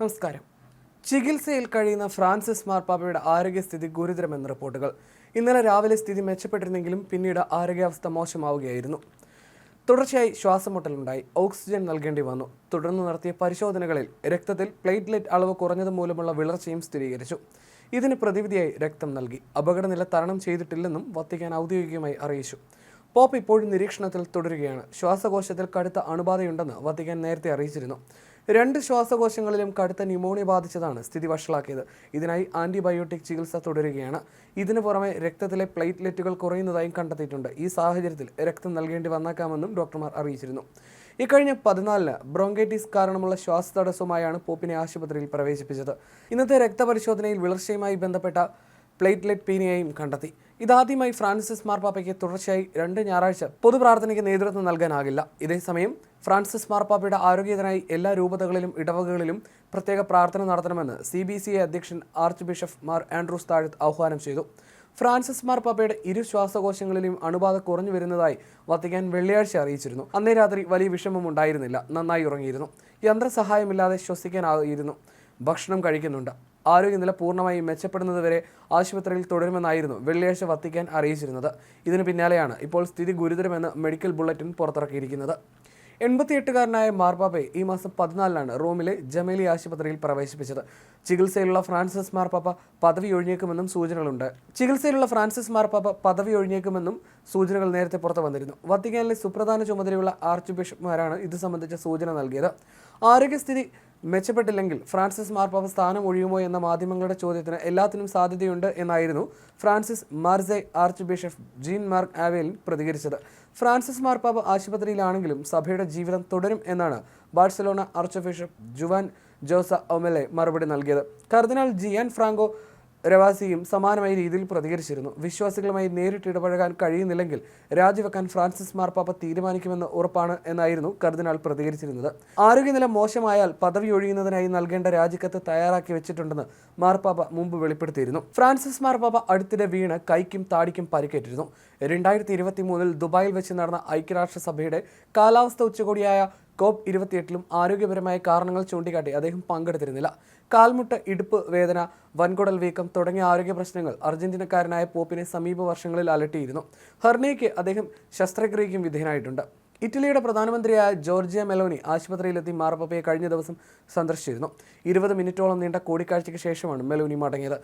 നമസ്കാരം. ചികിത്സയിൽ കഴിയുന്ന ഫ്രാൻസിസ് മാർപ്പാപ്പയുടെ ആരോഗ്യസ്ഥിതി ഗുരുതരമെന്ന് റിപ്പോർട്ടുകൾ. ഇന്നലെ രാവിലെ സ്ഥിതി മെച്ചപ്പെട്ടിരുന്നെങ്കിലും പിന്നീട് ആരോഗ്യാവസ്ഥ മോശമാവുകയായിരുന്നു. തുടർച്ചയായി ശ്വാസമുട്ടലുണ്ടായി. ഓക്സിജൻ നൽകേണ്ടി വന്നു. തുടർന്ന് നടത്തിയ പരിശോധനകളിൽ രക്തത്തിൽ പ്ലേറ്റ്ലെറ്റ് അളവ് കുറഞ്ഞത് മൂലമുള്ള വിളർച്ചയും സ്ഥിരീകരിച്ചു. ഇതിന് പ്രതിവിധിയായി രക്തം നൽകി. അപകടനില തരണം ചെയ്തിട്ടില്ലെന്നും വത്തിക്കാൻ ഔദ്യോഗികമായി അറിയിച്ചു. പോപ്പ് ഇപ്പോഴും നിരീക്ഷണത്തിൽ തുടരുകയാണ്. ശ്വാസകോശത്തിൽ കടുത്ത അണുബാധയുണ്ടെന്ന് വത്തിക്കാൻ നേരത്തെ അറിയിച്ചിരുന്നു. രണ്ട് ശ്വാസകോശങ്ങളിലും കടുത്ത ന്യൂമോണിയ ബാധിച്ചതാണ് സ്ഥിതി വഷളാക്കിയത്. ഇതിനായി ആന്റിബയോട്ടിക് ചികിത്സ തുടരുകയാണ്. ഇതിനു പുറമെ രക്തത്തിലെ പ്ലേറ്റ്ലെറ്റുകൾ കുറയുന്നതായും കണ്ടെത്തിയിട്ടുണ്ട്. ഈ സാഹചര്യത്തിൽ രക്തം നൽകേണ്ടി വന്നേക്കാമെന്നും ഡോക്ടർമാർ അറിയിച്ചിരുന്നു. ഇക്കഴിഞ്ഞ പതിനാലിന് ബ്രോങ്കൈറ്റിസ് കാരണമുള്ള ശ്വാസതടസ്സവുമായാണ് പോപ്പിനെ ആശുപത്രിയിൽ പ്രവേശിപ്പിച്ചത്. ഇന്നത്തെ രക്തപരിശോധനയിൽ വിളർച്ചയുമായി ബന്ധപ്പെട്ട പ്ലേറ്റ്ലെറ്റ് പീനിയയും കണ്ടെത്തി. ഇതാദ്യമായി ഫ്രാൻസിസ് മാർപ്പാപ്പയ്ക്ക് തുടർച്ചയായി രണ്ട് ഞായറാഴ്ച പൊതുപ്രാർത്ഥനയ്ക്ക് നേതൃത്വം നൽകാനാകില്ല. ഇതേസമയം ഫ്രാൻസിസ് മാർപ്പാപ്പയുടെ ആരോഗ്യത്തിനായി എല്ലാ രൂപതകളിലും ഇടവകകളിലും പ്രത്യേക പ്രാർത്ഥന നടത്തണമെന്ന് സി ബി സി ഐ അധ്യക്ഷൻ archbishop Mar Andrews Thazhath ആഹ്വാനം ചെയ്തു. ഫ്രാൻസിസ് മാർപ്പാപ്പയുടെ ഇരു ശ്വാസകോശങ്ങളിലും അണുബാധ കുറഞ്ഞു വരുന്നതായി വത്തിക്കാൻ വെള്ളിയാഴ്ച അറിയിച്ചിരുന്നു. അന്നേ രാത്രി വലിയ വിഷമം ഉണ്ടായിരുന്നില്ല. നന്നായി ഉറങ്ങിയിരുന്നു. യന്ത്രസഹായമില്ലാതെ ശ്വസിക്കാനായിരുന്നു. ഭക്ഷണം കഴിക്കുന്നുണ്ട്. ആരോഗ്യനില പൂർണമായി മെച്ചപ്പെടുന്നതുവരെ ആശുപത്രിയിൽ തുടരുമെന്നായിരുന്നു വെള്ളിയാഴ്ച വത്തിക്കാൻ അറിയിച്ചിരുന്നത്. ഇതിനു പിന്നാലെയാണ് ഇപ്പോൾ സ്ഥിതി ഗുരുതരമെന്ന് മെഡിക്കൽ ബുള്ളറ്റിൻ പുറത്തിറക്കിയിരിക്കുന്നത്. എൺപത്തിയെട്ടുകാരനായ മാർപ്പാപ്പയെ ഈ മാസം പതിനാലിനാണ് റോമിലെ ജമേലി ആശുപത്രിയിൽ പ്രവേശിപ്പിച്ചത്. ചികിത്സയിലുള്ള ഫ്രാൻസിസ് മാർപ്പാപ്പ പദവി ഒഴിഞ്ഞേക്കുമെന്നും സൂചനകളുണ്ട്. ചികിത്സയിലുള്ള ഫ്രാൻസിസ് മാർപ്പാപ്പ പദവി ഒഴിഞ്ഞേക്കുമെന്നും സൂചനകൾ നേരത്തെ പുറത്തു വന്നിരുന്നു. വത്തിക്കാനിലെ സുപ്രധാന ചുമതലയുള്ള ആർച്ച് ബിഷപ്പ്മാരാണ് ഇത് സംബന്ധിച്ച സൂചന നൽകിയത്. ആരോഗ്യസ്ഥിതി മെച്ചപ്പെട്ടില്ലെങ്കിൽ ഫ്രാൻസിസ് മാർപ്പാപ്പ സ്ഥാനം ഒഴിയുമോ എന്ന മാധ്യമങ്ങളുടെ ചോദ്യത്തിന് എല്ലാത്തിനും സാധ്യതയുണ്ട് എന്നായിരുന്നു Francis Marseille archbishop Jean Marc Aveline പ്രതികരിച്ചത്. ഫ്രാൻസിസ് മാർപ്പാപ്പ ആശുപത്രിയിലാണെങ്കിലും സഭയുടെ ജീവിതം തുടരും എന്നാണ് Barcelona archbishop Juan Jose Omella മറുപടി നൽകിയത്. കർദിനാൾ ജിയാൻ ഫ്രാങ്കോ രവാസിയും സമാനമായ രീതിയിൽ പ്രതികരിച്ചിരുന്നു. വിശ്വാസികളുമായി നേരിട്ട് ഇടപഴകാൻ കഴിയുന്നില്ലെങ്കിൽ രാജിവെക്കാൻ ഫ്രാൻസിസ് മാർപ്പാപ്പ തീരുമാനിക്കുമെന്ന് ഉറപ്പാണ് എന്നായിരുന്നു കർദിനാൾ പ്രതികരിച്ചിരുന്നത്. ആരോഗ്യനില മോശമായാൽ പദവി ഒഴിയുന്നതിനായി നൽകേണ്ട രാജിക്കത്ത് തയ്യാറാക്കി വെച്ചിട്ടുണ്ടെന്ന് മാർപ്പാപ്പ മുമ്പ് വെളിപ്പെടുത്തിയിരുന്നു. ഫ്രാൻസിസ് മാർപ്പാപ്പ അടുത്തിടെ വീണ് കൈക്കും താടിക്കും പരിക്കേറ്റിരുന്നു. രണ്ടായിരത്തി ഇരുപത്തി മൂന്നിൽ ദുബായിൽ വെച്ച് നടന്ന ഐക്യരാഷ്ട്രസഭയുടെ കാലാവസ്ഥ ഉച്ചകോടിയായ കോപ്പ് ഇരുപത്തിയെട്ടിലും ആരോഗ്യപരമായ കാരണങ്ങൾ ചൂണ്ടിക്കാട്ടി അദ്ദേഹം പങ്കെടുത്തിരുന്നില്ല. കാൽമുട്ട് ഇടുപ്പ് വേദന വൻകുടൽ വീക്കം തുടങ്ങിയ ആരോഗ്യ പ്രശ്നങ്ങൾ അർജന്റീനക്കാരനായ പോപ്പിനെ സമീപ വർഷങ്ങളിൽ അലട്ടിയിരുന്നു. ഹെർണിയയ്ക്ക് അദ്ദേഹം ശസ്ത്രക്രിയയ്ക്കും വിധേയനായിട്ടുണ്ട്. ഇറ്റലിയുടെ പ്രധാനമന്ത്രിയായ ജോർജിയ മെലോനി ആശുപത്രിയിലെത്തി മാർപ്പപ്പയെ കഴിഞ്ഞ ദിവസം സന്ദർശിച്ചിരുന്നു. ഇരുപത് മിനിറ്റോളം നീണ്ട കൂടിക്കാഴ്ചയ്ക്ക് ശേഷമാണ് മെലോനി മടങ്ങിയത്.